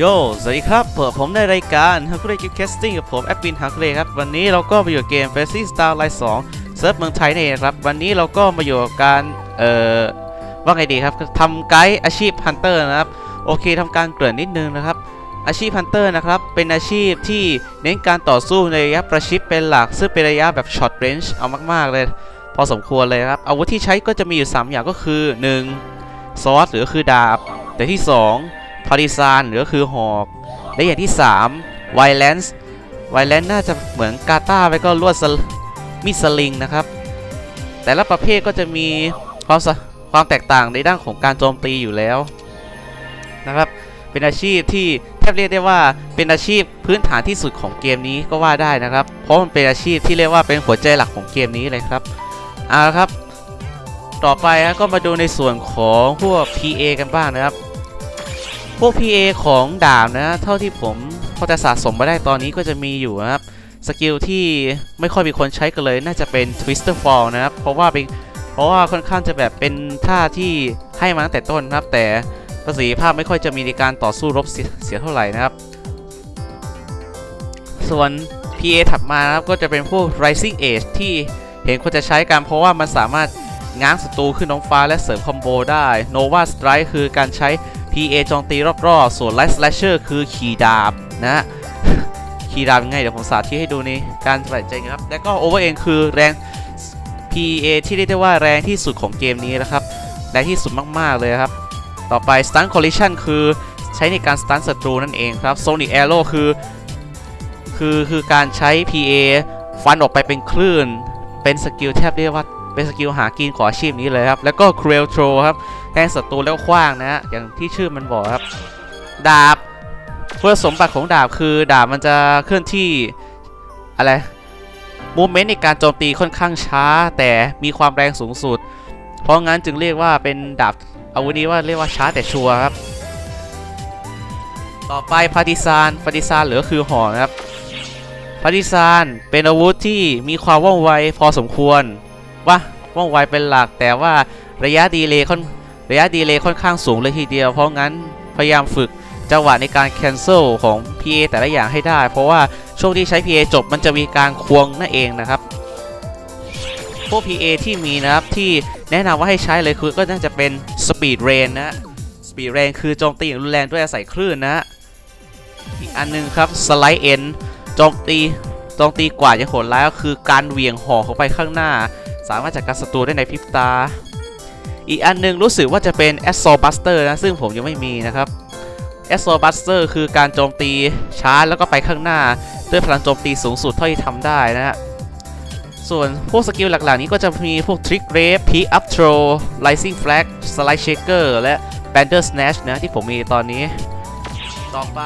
โย สวัสดีครับเปิดผมในรายการฮักเรกิฟแคสติ้งกับผมแอดมินฮักเรครับ วันนี้เราก็มาอยู่เกม f a c e Star Line 2เซิร์ฟเมืองไทยนี่ครับ วันนี้เราก็มาอยู่กับการ เอ่อ ว่าไงดีครับทำไกด์อาชีพฮันเตอร์นะครับ โอเคทำการเกริ่นนิดนึงนะครับ อาชีพฮันเตอร์นะครับ เป็นอาชีพที่เน้นการต่อสู้ในระยะประชิดเป็นหลัก ซึ่งเป็นระยะแบบช็อตเรนจ์เอามาก ๆ เลย พอสมควรเลยครับ อาวุธที่ใช้ก็จะมีอยู่ 3 อย่างก็คือ 1. ซอสหรือคือดาบแต่ที่ 2. พาริซานหรือคือหอกและอย่างที่3ไวแลนซ์ไวแลนซ์น่าจะเหมือนกาตาไปก็ลวดสลมีดสลิงนะครับ แต่ละประเภทก็จะมีความความแตกต่างในด้านของการโจมตีอยู่แล้วนะครับเป็นอาชีพที่แทบเรียกได้ว่าเป็นอาชีพพื้นฐานที่สุดของเกมนี้ก็ว่าได้นะครับ เพราะมันเป็นอาชีพที่เรียกว่าเป็นหัวใจหลักของเกมนี้เลยครับเอาละครับ ต่อไปก็มาดูในส่วนของพวก PA กันบ้างนะครับ พวก PA ของดาบนะ เท่าที่ผมพอจะสะสมมาได้ตอนนี้ก็จะมีอยู่นะครับ สกิลที่ไม่ค่อยมีคนใช้กันเลย น่าจะเป็น Twister Fall นะครับ เพราะว่าเป็นเพราะว่าค่อนข้างจะแบบเป็นท่าที่ให้มาตั้งแต่ต้นนะครับ แต่ประสิทธิภาพไม่ค่อยจะมีในการต่อสู้รบเสียเท่าไหร่นะครับ ส่วน PA ถัดมานะครับก็จะเป็นพวก Rising Age ที่เห็นคนจะใช้กันเพราะว่ามันสามารถง้างศัตรูขึ้นน้องฟ้าและเสริมคอมโบได้ Nova Strike คือการใช้ PA โจมตีรอบๆ ส่วน Light Slasher คือขี่ดาบนะขี่ดาบยังไงเดี๋ยวผมสาธิตให้ดูในการใส่ใจครับ แล้วก็ Overend คือแรง PA ที่เรียกได้ว่าแรงที่สุดของเกมนี้นะครับ แรงที่สุดมากๆเลยครับ ต่อไป Stun Collision คือใช้ในการ stun ศัตรูนั่นเองครับ Sonic Arrow คือคือคือการใช้ PA ฟันออกไปเป็นคลื่น เป็นสกิลแทบเรียกว่าเป็นสกิลหากินของอาชีพนี้เลยครับ แล้วก็ Cruel Throw ครับ แทงศัตรูแล้วคว้างนะฮะอย่างที่ชื่อมันบอกครับ ดาบคุณสมบัติของดาบคือดาบมันจะเคลื่อนที่อะไรมูเมนต์ในการโจมตีค่อนข้างช้า แต่มีความแรงสูงสุด เพราะงั้นจึงเรียกว่าเป็นดาบอาวุธนี้ว่าเรียกว่าช้าแต่ชัวร์ครับ ต่อไปพาติซานพาติซานหรือคือหอนครับพาติซานเป็นอาวุธที่มีความว่องไวพอสมควรว่าว่องไวเป็นหลักแต่ว่าระยะดีเลย์ค่อน ระยะดีเลย์ค่อนข้างสูงเลยทีเดียว เพราะงั้นพยายามฝึกจังหวะในการ cancel ของ PA แต่ละอย่างให้ได้ เพราะว่าช่วงที่ใช้ PA จบมันจะมีการควงนั่นเองนะครับ พวก PA ที่มีนะครับที่แนะนำว่าให้ใช้เลยคือก็น่าจะเป็น Speed Rain นะ Speed Rain คือโจมตีอย่างรุนแรงด้วยอาศัยคลื่นนะ อีกอันนึงครับ Slide End โจมตีโจมตีกว่าจะโหดร้ายก็คือการเหวี่ยงห่อเข้าไปข้างหน้า สามารถจัดการศัตรูได้ในพริบตา อีกอันนึงรู้สึกว่าจะเป็น a s s a u l Buster นะ ซึ่งผมยังไม่มีนะครับ a s s a u l Buster คือการโจมตีช้าแล้วก็ไปข้างหน้า ด้วยพลังโจมตีสูงสุดเท่าที่ทำได้นะฮะ ส่วนพวกสกิลหลักๆ นี้ก็จะมีพวก Trick Rape Peak Up Throw Rising Flag Slide Shaker และ Bander Snatch นะที่ผมมีตอนนี้ ต่อไป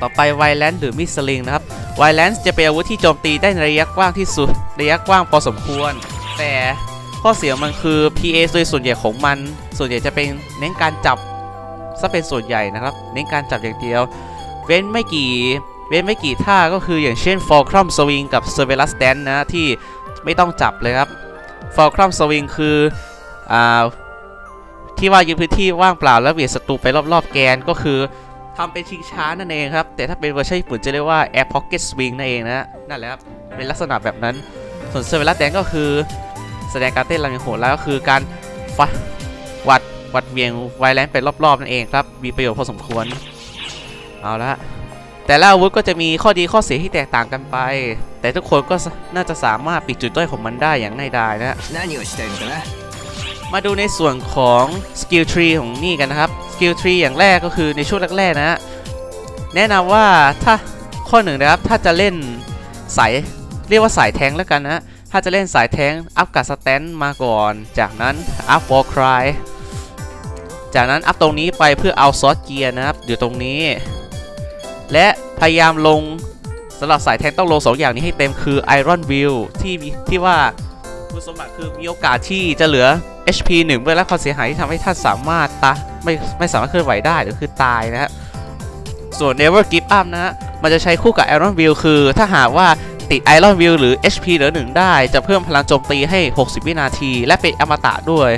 ต่อไปไวแลนหรือมิสลิงนะครับไวแลนจะเป็นอาวุธที่โจมตีได้ในระยะกว้างที่สุด ระยะกว้างพอสมควร ข้อเสียมันคือ PA โดยส่วนใหญ่ของมัน ส่วนใหญ่จะเป็นเน้นการจับซะเป็นส่วนใหญ่นะครับ เน้นการจับอย่างเดียว เว้นไม่กี่ เว้นไม่กี่ท่าก็คืออย่างเช่น Fulcrum Swing กับ Serverus Dance นะ ที่ไม่ต้องจับเลยครับ Fulcrum Swing คืออ่าที่ว่ายึดพื้นที่ว่างเปล่าแล้วเวียดศัตรูไปรอบๆแกนก็คือทำเป็นชิงช้านั่นเองครับ แต่ถ้าเป็นเวอร์ชันญี่ปุ่นจะเรียกว่า Air Pocket Swing นั่นเองนะนั่นแหละครับเป็นลักษณะแบบนั้น ส่วน Serverus Dance ก็คือ แสดงการเต้นรำย่งโหดแล้วก็คือการฟัดวัดวัดเวียงไวแลนไปรอบๆนั่นเองครับ มีประโยชน์พอสมควร เอาละแต่ละอาวุธก็จะมีข้อดีข้อเสียที่แตกต่างกันไป แต่ทุกคนก็น่าจะสามารถปิดจุดด้อยของมันได้อย่างง่ายดายนะมาดูในส่วนของสกิลทรีของนี่กันนะครับสกิลทรีอย่างแรกก็คือในช่วงแรกๆนะแนะนำว่าถ้าข้อหนึ่งนะครับถ้าจะเล่นสายเรียกว่าสายแทงแล้วกันนะ ถ้าจะเล่นสายแทงอัพกัดสแตนมาก่อน จากนั้นอัพวอลครายจากนั้นอัพตรงนี้ไปเพื่อเอาซอสเกียร์นะครับอยู่ตรงนี้ และพยายามลงสำหรับสายแทงต้องลงสองอย่างนี้ให้เต็มคือ Iron Will ที่ที่ว่าคุณสมบัติคือมีโอกาสที่จะเหลือ HP 1เมื่อรับความเสียหายที่ทำให้ท่านสามารถตาไม่ไม่สามารถเคลื่อนไหวได้หรือคือตายนะฮะส่วน Never Give Up นะฮะมันจะใช้คู่กับ Iron Will คือถ้าหากว่า ติด Iron Will หรือ HP เหลือ1ได้ จะเพิ่มพลังโจมตีให้ 60 วินาที และเป็นอมตะด้วย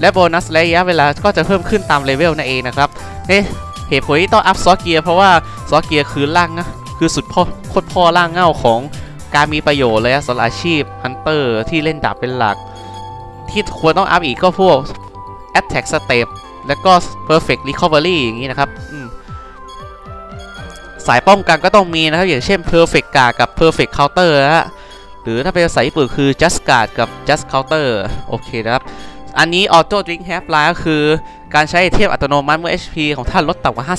และโบนัสระยะเวลาก็จะเพิ่มขึ้นตามเลเวลนั่นเองนะครับเอ๊ะเหตุผลที่ต้องอัพซอเกียเพราะว่าซอเกียคือร่างนะคือสุดพ่อโคตรพ่อร่างเง่าของการมีประโยชน์เลยสำหรับอาชีพฮันเตอร์ที่เล่นดาบเป็นหลัก ที่ควรต้องอัพอีกก็พวก Attack Step แล้วก็ Perfect Recovery อย่างนี้นะครับอืม สายป้องกันก็ต้องมีนะครับ อย่างเช่น Perfect Guard กับ Perfect Counter นะฮะหรือถ้าเป็นภาษาญี่ปุ่นคือ Just Guard กับ Just Counter โอเคนะครับ อันนี้ Auto Drink Half Life ก็คือการใช้ไอเทมอัตโนมัติเมื่อ HP ของท่านลดต่ำกว่า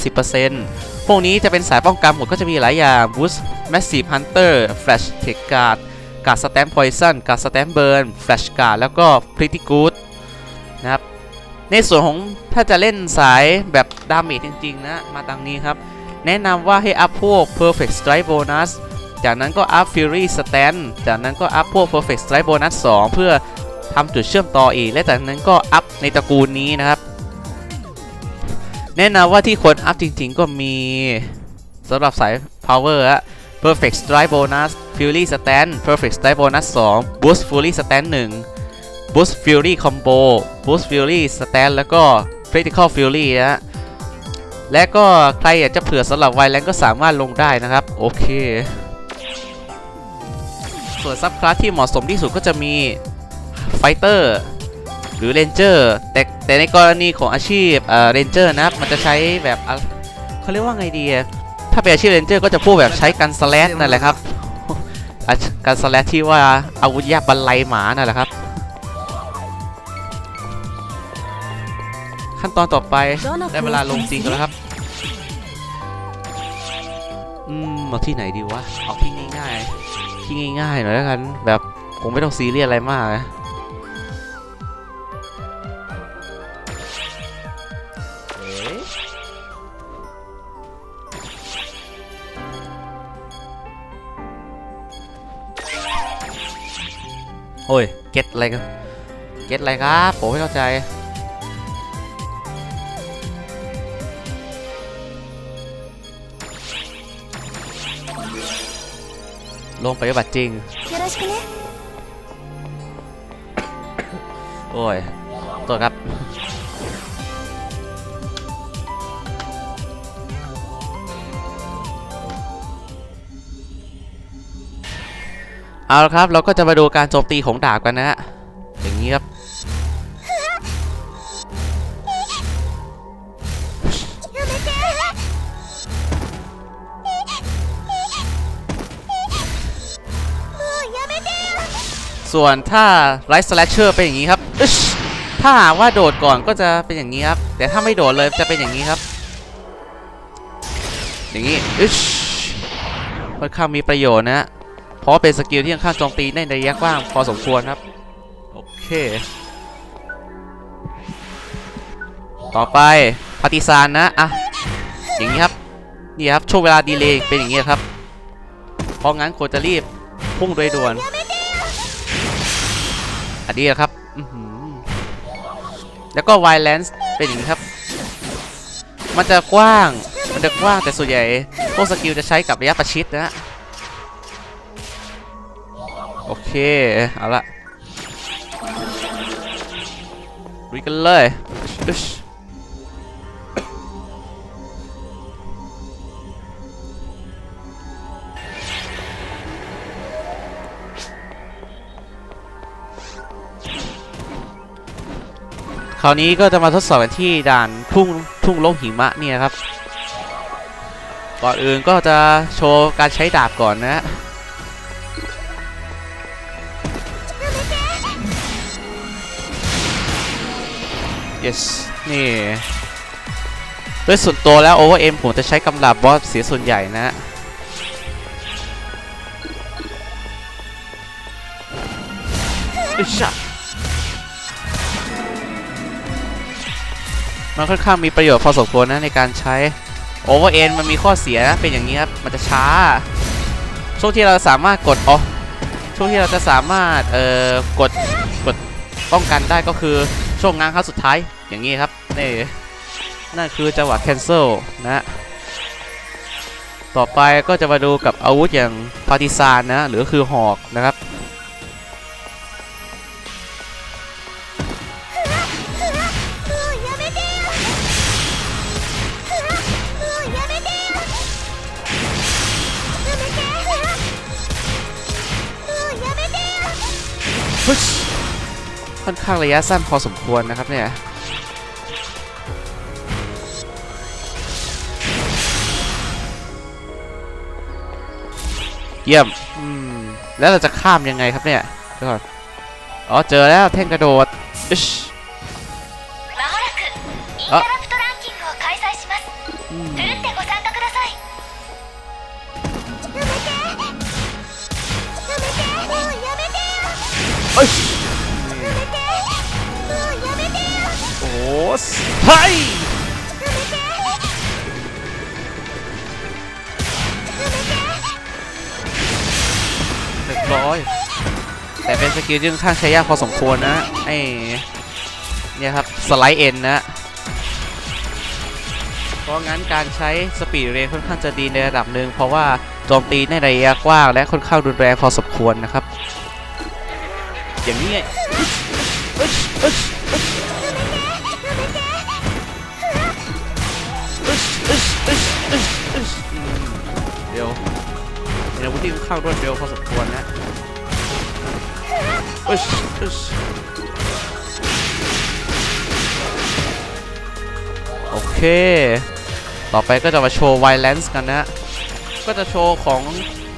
50%พวกนี้จะเป็นสายป้องกันหมดก็จะมีหลายอย่าง Boost Massive Hunter Flash Tech Guard การสแตม Poison การสแตม Burn Flash Guard แล้วก็ Pretty Good นะครับ ในส่วนของถ้าจะเล่นสายแบบดาเมจจริง ๆ นะ มาดังนี้ครับ แนะนำว่าให้อัพพวก Perfect Strike Bonus จากนั้นก็อัพ Fury Stand จากนั้นก็อัพพวก Perfect Strike Bonus 2 เพื่อทำจุดเชื่อมต่ออีก และจากนั้นก็อัพในตระกูลนี้นะครับ แนะนำว่าที่ควรอัพจริงๆ ก็มีสำหรับสาย Power อะ Perfect Strike Bonus Fury Stand Perfect Strike Bonus 2 Boost Fury Stand 1 Boost Fury Combo Boost Fury Stand แล้วก็ Critical Fury นะฮะ และก็ใครอยากจะเผื่อสำหรับไวแลนก็สามารถลงได้นะครับ โอเค ส่วนซับคลาสที่เหมาะสมที่สุดก็จะมี Fighter หรือ Ranger แต่แต่ในกรณีของอาชีพเอ่อ Ranger นะครับมันจะใช้แบบเขาเรียกว่าไงดี ถ้าเป็นอาชีพ Ranger ก็จะพูดแบบใช้กันสแลชนั่นแหละครับการสแลชที่ว่าอาวุธยาบรรลัยหมานั่นแหละครับ ขั้นตอนต่อไปได้เวลาลงจริงกันแล้วครับ อืมเอาที่ไหนดีวะ เอาที่ง่ายๆ ที่ง่ายๆหน่อยแล้วกัน แบบคงไม่ต้องซีเรียสอะไรมากนะเอ๊ะโอ้ย เก็ตอะไรกัน เก็ตอะไรครับ ผมไม่เข้าใจ ลงไปฏิบัติจริง โอ้ยตัวครับ เอาละครับ เราก็จะมาดูการโจมตีของดาบกันนะฮะอย่างนี้ครับ ส่วนถ้าไรสแลชเชอร์เป็นอย่างนี้ครับอึ๊ชถ้าหากว่าโดดก่อนก็จะเป็นอย่างนี้ครับ แต่ถ้าไม่โดดเลยจะเป็นอย่างนี้ครับ อย่างนี้อึ๊ชค่อนข้างมีประโยชน์นะฮะเพราะเป็นสกิลที่ค่อนข้างโจมตีในระยะกว้างพอสมควรครับ โอเค ต่อไปพาติซานนะอะอย่างนี้ครับ นี่ครับช่วงเวลาดีเลย์เป็นอย่างนี้ครับ เพราะงั้นควรจะรีบพุ่งโดยด่วน อันนี้นะครับแล้วก็ไวแลนซ์เป็นอย่างนี้ครับ มันจะกว้าง มันจะกว้างแต่ส่วนใหญ่พวกสกิลจะใช้กับระยะประชิดนะฮะโอเค เอาละลุยกันเลย คราวนี้ก็จะมาทดสอบกันที่ด่านทุ่งทุ่งโลกหิมะเนี่ยครับ ก่อนอื่นก็จะโชว์การใช้ดาบก่อนนะฮะ yes นี่โดยส่วนตัวแล้ว Over M ผมจะใช้กำลับบอสเสียส่วนใหญ่นะฮะอึชะ มันค่อนข้างมีประโยชน์พอสมควรนะในการใช้ Over M มันมีข้อเสียนะเป็นอย่างนี้ครับมันจะช้า ช่วงที่เราสามารถกดอ๋อช่วงที่เราจะสามารถเอ่อกดกดป้องกันได้ก็คือช่วงง้างครั้งสุดท้ายอย่างนี้ครับนี่นั่นคือจังหวะ cancel นะต่อไปก็จะมาดูกับอาวุธอย่างพาติซานนะหรือคือหอกนะครับ พุชค่อนข้างระยะสั้นพอสมควรนะครับเนี่ยเยี่ยมอืมแล้วเราจะข้ามยังไงครับเนี่ยเดี๋ยวก่อนอ๋อเจอแล้วแท่งกระโดดอิช โอ้ยโอ้สไฮเรียบร้อยแต่เป็นสกิลที่ค่อนข้างใช้ยากพอสมควรนะไอ้เนี่ยครับ สไลด์เอ็นนะเพราะงั้นการใช้สปีดเรนค่อนข้างจะดีในระดับหนึ่งเพราะว่าโจมตีในระยะกว้างและค่อนข้างรุนแรงพอสมควรนะครับ อย่างนี้ไงเดี๋ยวเห็นอาวุธที่เข้ารวดเร็วพอสมควรนะอึชอึชโอเค ต่อไปก็จะมาโชว์ไวแลนซ์กันนะ ก็จะโชว์ของ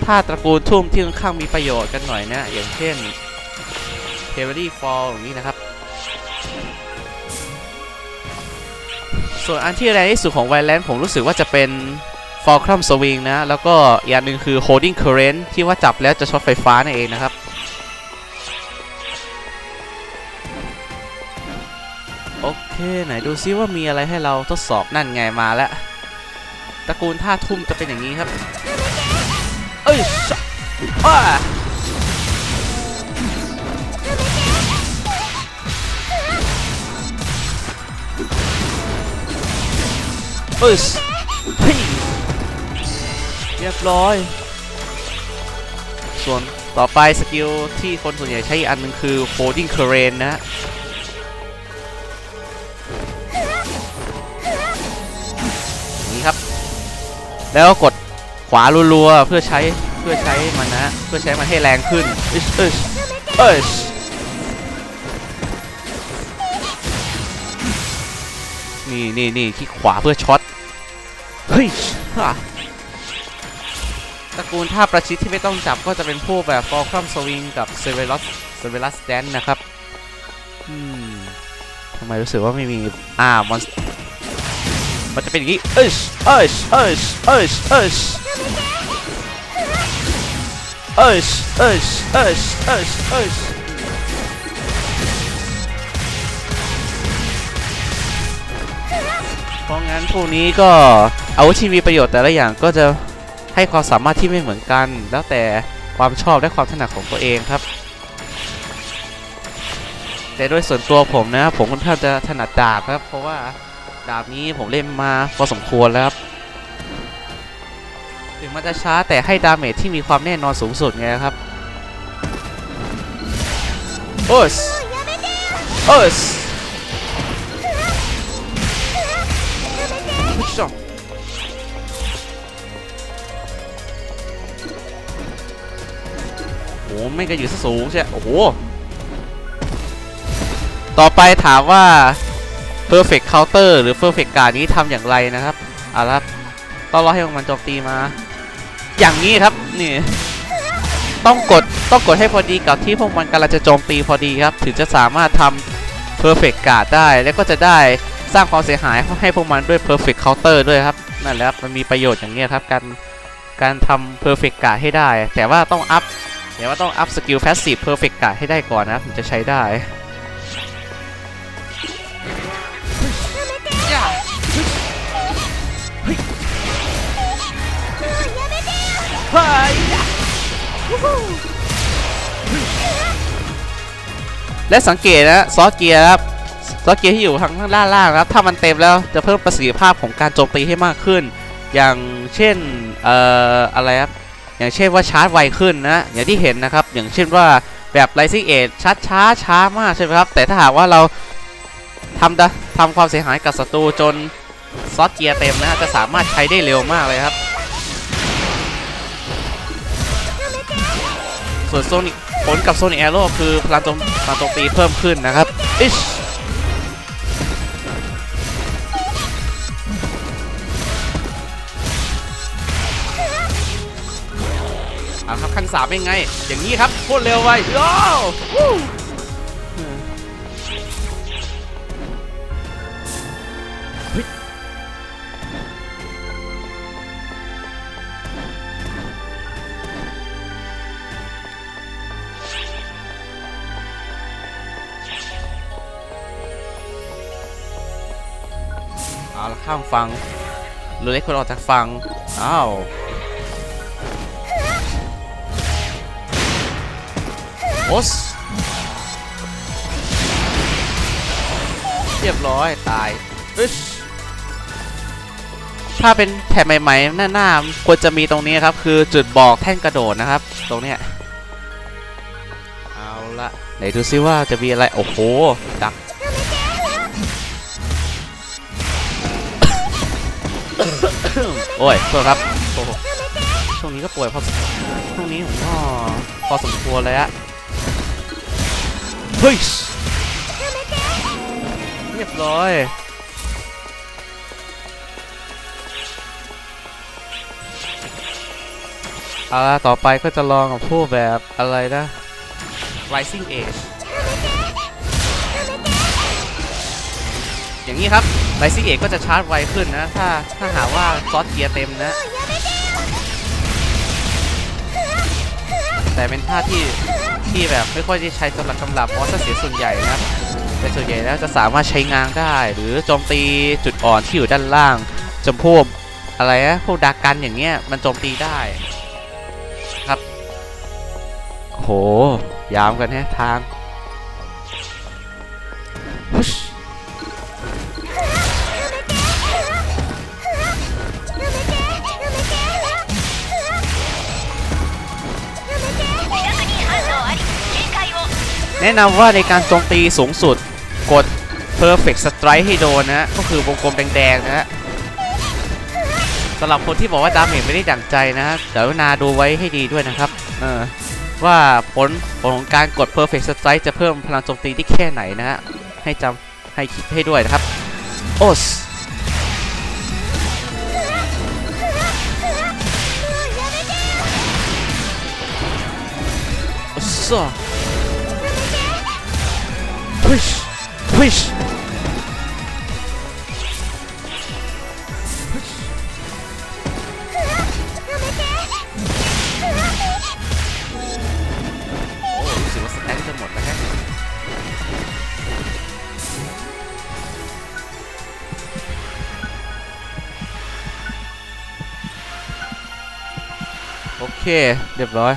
ท่าตระกูลทุ่มที่ค่อนข้างมีประโยชน์กันหน่อยนะ อย่างเช่น เทเ r อรี่ฟอลอย่างนี้นะครับ ส่วนอันที่แรงที่สุดของไวแลนซ์ผมรู้สึกว่าจะเป็นฟอลครัมสวิงนะ แล้วก็อีกอย่างหนึ่งคือ holding current ที่ว่าจับแล้วจะช็อตไฟฟ้านั่นเองนะครับโอเค ไหนดูซิว่ามีอะไรให้เราทดสอบนั่นไงมาแล้วตระกูลท่าทุ่มจะเป็นอย่างนี้ครับ เอ้ยชะอ้า เอ้ยเฮ้ยเรียบร้อย ส่วนต่อไปสกิลที่คนส่วนใหญ่ใช้อันหนึงคือ holding current นะนี่ครับ แล้วกดขวารัวๆเพื่อใช้เพื่อใช้มันนะ เพื่อใช้มันให้แรงขึ้นอิชอิชเอิชนี่นี่นี่ที่ขวาเพื่อช็อต เฮ้ยฮ่าตระกูลท่าประชิดที่ไม่ต้องจับก็จะเป็นพวกแบบฟอลครัมสวิงกับเซเวลัสเซเวลัสแดนนะครับอืมทำไมรู้สึกว่าไม่มีอ่ามอนมันจะเป็นอย่างนี้เอิชเอิชเอิชเอิชเอิชเอิชเอิชเอิชเอิช้นพวกนี้ก็อาวุธที่มีประโยชน์แต่ละอย่างก็จะให้ความสามารถที่ไม่เหมือนกัน แล้วแต่ความชอบและความถนัดของตัวเองครับ แต่ด้วยส่วนตัวผมนะผมค่อนข้างจะถนัดดาบครับ เพราะว่าดาบนี้ผมเล่นมาพอสมควรแล้วครับถึงมันจะช้าแต่ให้ดาเมจที่มีความแน่นอนสูงสุดไงครับโอ้สโอ้ส ไม่ก็อยู่ซะสูงใช่โอ้โห ต่อไปถามว่า perfect counter หรือ perfect guard นี้ทำอย่างไรนะครับเอะครับต้องรอให้มันโจมตีมา อย่างนี้ครับนี่ต้องกดต้องกดให้พอดีกับที่พวกมันกำลังจะโจมตีพอดีครับ ถึงจะสามารถทำ perfect guard ได้แล้วก็จะได้สร้างความเสียหายให้พวกมันด้วย perfect counter ด้วยครับนั่นแหละครับมันมีประโยชน์อย่างนี้ครับการการทำ perfect guard ให้ได้ แต่ว่าต้องอัพ แต่ว่าต้องอัพสกิล passive perfect guard ให้ได้ก่อนนะ ถึงจะใช้ได้เฮ้ยและสังเกตนะซอสเกียร์ครับซอสเกียร์ที่อยู่ทางข้างล่างล่างครับ ถ้ามันเต็มแล้วจะเพิ่มประสิทธิภาพของการโจมตีให้มากขึ้น อย่างเช่น เอ่อ อะไรครับ อย่างเช่นว่าชาร์จไวขึ้นนะอย่างที่เห็นนะครับ อย่างเช่นว่าแบบ Rising Age ชาร์จช้าช้ามากใช่ไหมครับ แต่ถ้าหากว่าเราทำดะทำความเสียหายกับศัตรูจนซอสเกียร์เต็มนะจะสามารถใช้ได้เร็วมากเลยครับ ส่วนโซนิกผลกับโซนิแอโร่คือพลังโจมพลังโจมตีเพิ่มขึ้นนะครับอิช สามเป็นไง อย่างนี้ครับโคตรเร็วไปโอ้วเฮ้ยเอาละข้ามฟังเรือเล็กคนออกจากฟัง อ้าว โอสเรียบร้อยตายอึชถ้าเป็นแผ่นใหม่ๆหน้าๆควรจะมีตรงนี้ครับ คือจุดบอกแท่นกระโดดนะครับ ตรงเนี้ยเอาละไหนดูซิว่าจะมีอะไร โอ้โห ดักโอ้ยโทษครับโอ้ช่วงนี้ก็ป่วยพอช่วงนี้ผมก็พอสมควรเลยอะ เฮ้ยเรียบร้อยเอาละต่อไปก็จะลองกับพวกแบบอะไรนะ Rising Age อย่างนี้ครับ Rising Age ก็จะชาร์จไวขึ้นนะ ถ้าถ้าหากว่าซอสเกียร์เต็มนะ แต่เป็นท่าที่ ที่แบบไม่ค่อยได้ใช้สำหรับกำลับมอสซะเสียส่วนใหญ่นะครับแต่ส่วนใหญ่แล้วจะสามารถใช้งานได้ หรือโจมตีจุดอ่อนที่อยู่ด้านล่างจำพวกอะไรนะพวกดากกันอย่างเงี้ยมันโจมตีได้ครับโหยามกันแฮะทาง แนะนำว่าในการโจมตีสูงสุดกด perfect strike ให้โดนนะ ก็คือวงกลมแดงๆนะฮะสำหรับคนที่บอกว่าดาเมจไม่ได้ดั่งใจนะฮะเดี๋ยวนาดูไว้ให้ดีด้วยนะครับ เออว่าผลผลของการกด perfect strike จะเพิ่มพลังโจมตีที่แค่ไหนนะฮะให้จำให้คิดให้ด้วยนะครับ โอสโอส push push โอ้รู้สึกว่าสแต็กจะหมดแล้วฮะโอเค เรียบร้อย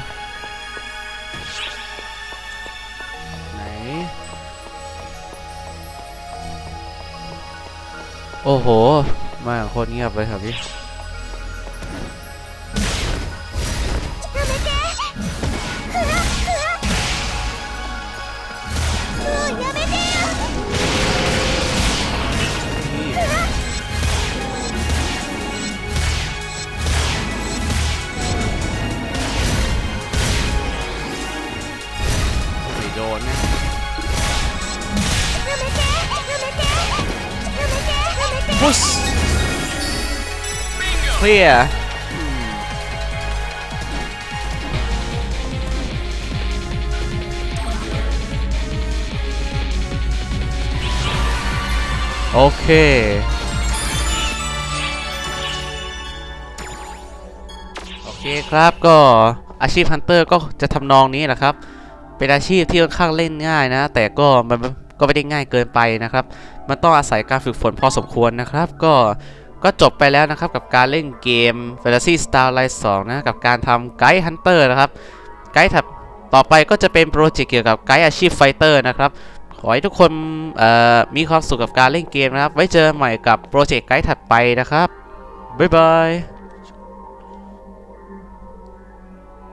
โอ้โห มาคนเงียบเลยครับพี่ เคลียร์โอเคโอเคครับก็อาชีพฮันเตอร์ก็จะทำนองนี้แหละครับ เป็นอาชีพที่ค่อนข้างเล่นง่ายนะ แต่ก็มันก็ไม่ได้ง่ายเกินไปนะครับ มันต้องอาศัยการฝึกฝนพอสมควรนะครับ ก็ ก็จบไปแล้วนะครับกับการเล่นเกม Fantasy Starlight 2 นะกับการทำไกด์ฮันเตอร์นะครับ ไกด์ถัดต่อไปก็จะเป็นโปรเจกต์เกี่ยวกับไกด์อาชีพไฟเตอร์นะครับ ขอให้ทุกคนมีความสุขกับการเล่นเกมนะครับ ไว้เจอกันใหม่กับโปรเจกต์ไกด์ถัดไปนะครับ บ๊ายบาย